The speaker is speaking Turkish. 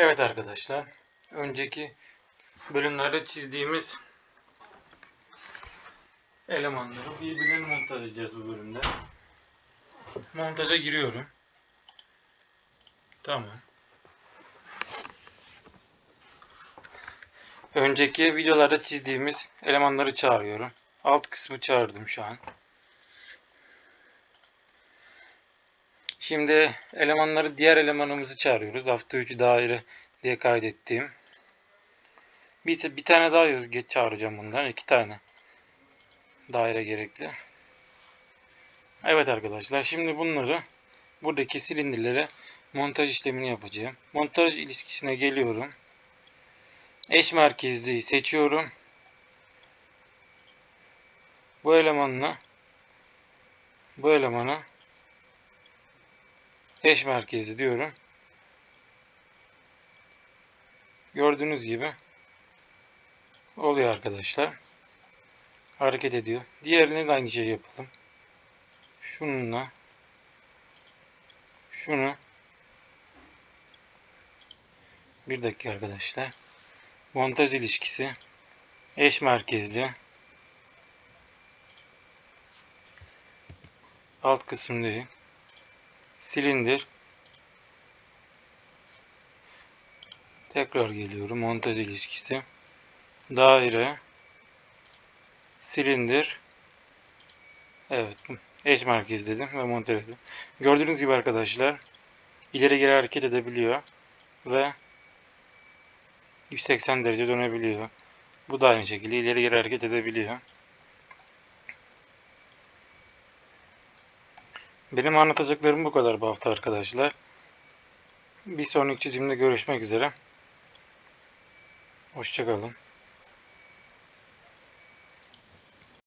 Evet arkadaşlar. Önceki bölümlerde çizdiğimiz elemanları birbirine montajlayacağız bu bölümde. Montaja giriyorum. Tamam. Önceki videolarda çizdiğimiz elemanları çağırıyorum. Alt kısmı çağırdım şu an. Şimdi elemanları diğer elemanımızı çağırıyoruz. Hafta 3 daire diye kaydettiğim. Bir, bir tane daha geç çağıracağım bundan. iki tane daire gerekli. Evet arkadaşlar şimdi bunları buradaki silindirlere montaj işlemini yapacağım. Montaj ilişkisine geliyorum. Eş merkezliyi seçiyorum. Bu elemanla bu elemanı eş merkezi diyorum. Gördüğünüz gibi oluyor arkadaşlar. Hareket ediyor. Diğerine de aynı şeyi yapalım. Şununla şunu bir dakika arkadaşlar. Montaj ilişkisi eş merkezli alt kısım değil. Silindir Tekrar geliyorum. Montaj ilişkisi. Daire. Silindir. Evet. Eş merkez dedim ve montaj ettim. Gördüğünüz gibi arkadaşlar ileri geri hareket edebiliyor ve 180 derece dönebiliyor. Bu da aynı şekilde ileri geri hareket edebiliyor. Benim anlatacaklarım bu kadar bu hafta arkadaşlar. Bir sonraki çizimde görüşmek üzere. Hoşçakalın.